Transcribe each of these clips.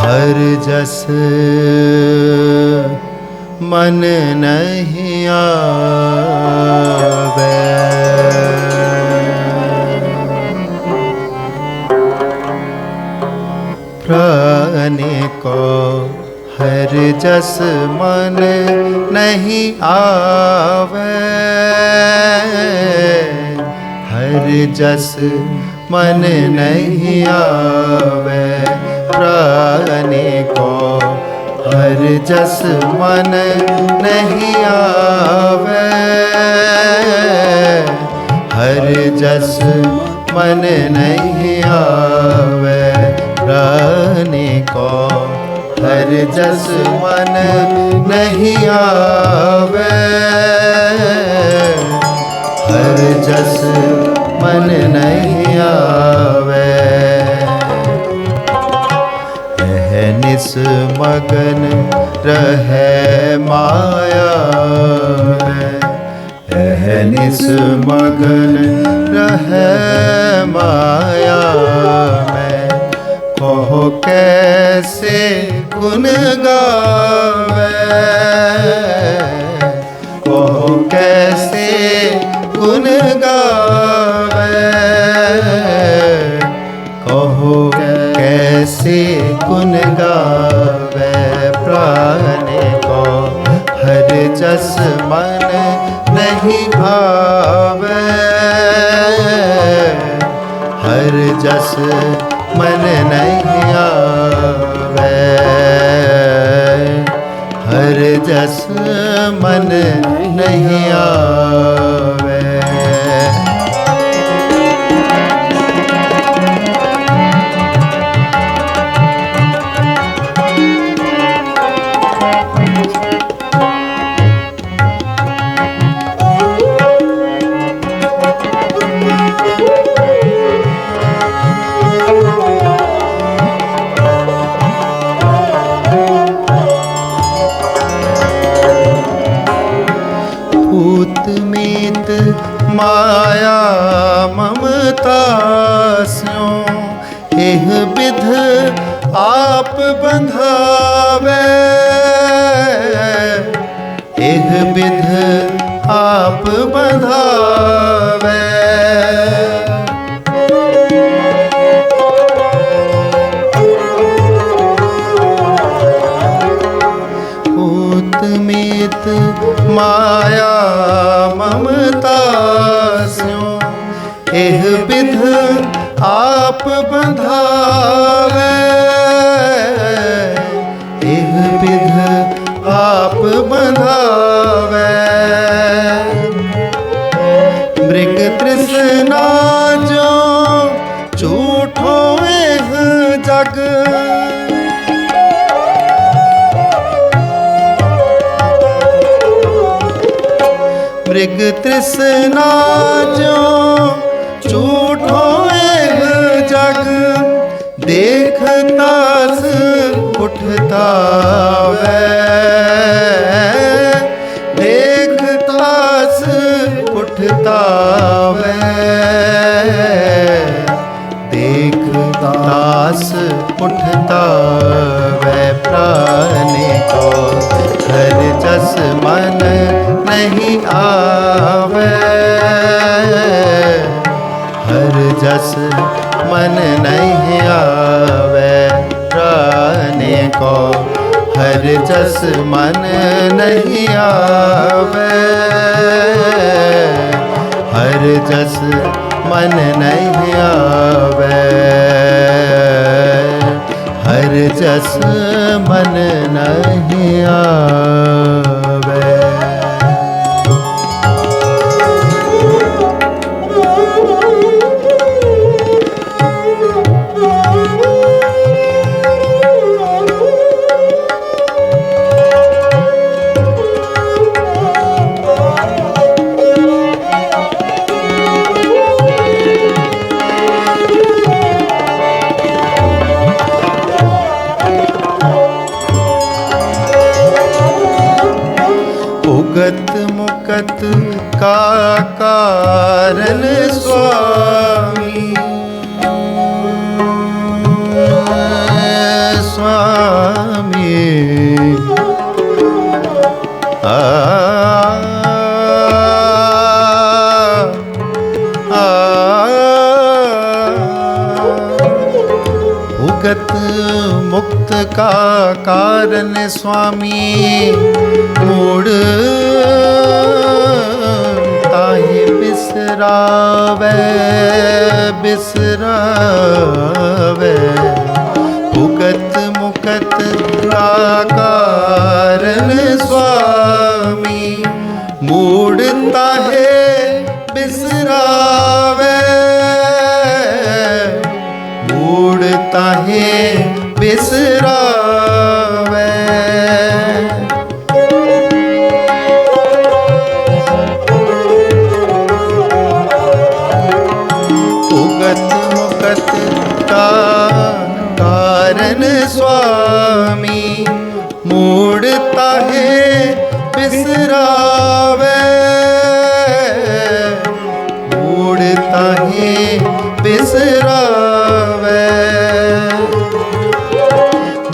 हर जस मन नहीं आवे। प्राणी को हर जस मन नहीं आवे। हर जस मन नहीं आवे, प्राणी को हर जस मन नहीं आवे। हर जस मन नहीं आवे, प्राणी को हर जस मन नहीं आवे। हर जस मन नहीं मगन रहे माया में। कहो कैसे गुन गावे कहो कैसे गुन गावे कहो कैसे गुन गावे प्राण ਜਸ ਮਨ ਨਹੀਂ ਭਾਵੇ ਹਰ ਜਸ ਮਨ ਨਹੀਂ ਆਵੇ ਹਰ ਜਸ ਮਨ ਨਹੀਂ ਆਵੇ ਬੰਧਾਵੇ। ਇਹ ਵਿਧ ਆਪ ਬੰਧਾਵੇ। ਹੋਤ ਮੇਤ ਮਾਇਆ ਮਮਤਾ ਸਿਉ। ਇਹ ਵਿਧ ਆਪ ਬੰਧਾਵੇ। विध आप बंधावे मृग तृष्णा जो झूठो जग। मृग तृष्णा जो झूठो जग। देखता देखता उठता वे प्राणी को हर जस मन नहीं आवे। हर जस मन नहीं आवे। को हर जस मन नहीं आवे हर जस मन नहीं आवे हर जस मन नहीं आवे कारण स्वामी। स्वामी। आ भुगत मुक्त का कारण स्वामी मूड ਤਾਹੀ ਬਿਸਰਾਵੇ ਬਿਸਰਾਵੇ। ਭੁਗਤ ਮੁਕਤ ਰਾਗਾ ਬਿਸਰਾਵੇ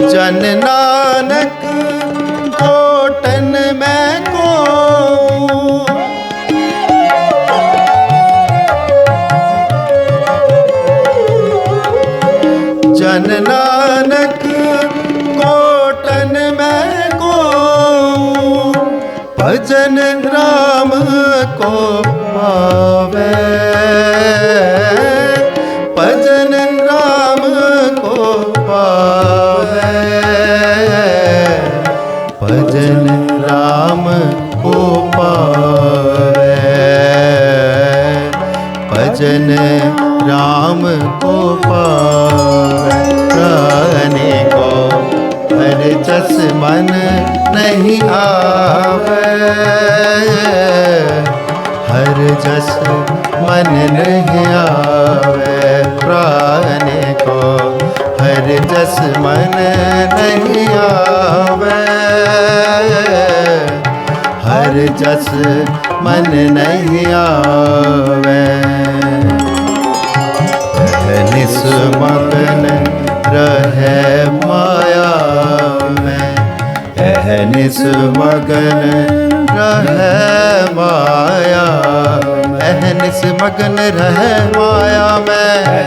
ਜਨ ਨਾਨਕ ਕੋਟਨ ਮੈਂ ਕੋ ਜਨ ਨਾਨਕ ਕੋਟਨ ਮੈਂ ਕੋ ਭਜਨ ਰਾਮ ਕੋ जस मन नहीं आवे। हर जस मन नहीं आवे। निस मगन रहे माया में। एह निस मगन रहे माया एह निस मगन रहे माया में।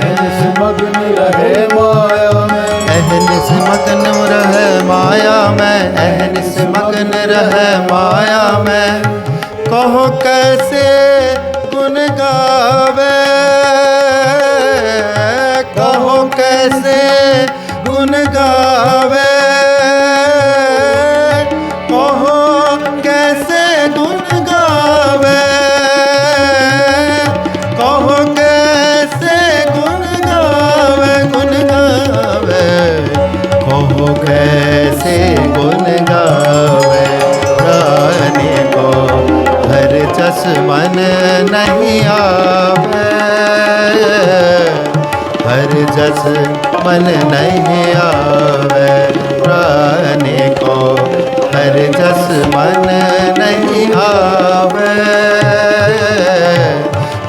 मग्न रहे माया में। एहनिस मगन रहे माया में एहनिस मगन रहे माया में कहो कैसे गुन गावे कहो कैसे ਮਨ ਨਹੀਂ ਆਵੇ ਪ੍ਰਾਨੇ ਕੋ ਹਰ ਜਸ ਮਨ ਨਹੀਂ ਆਵੇ।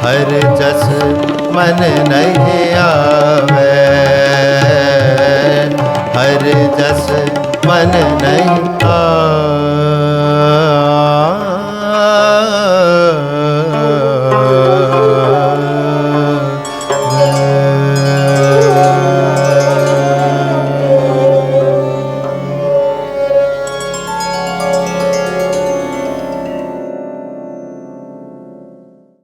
ਹਰ ਜਸ ਮਨ ਨਹੀਂ ਆਵੇ, ਹਰ ਜਸ ਮਨ ਨਹੀਂ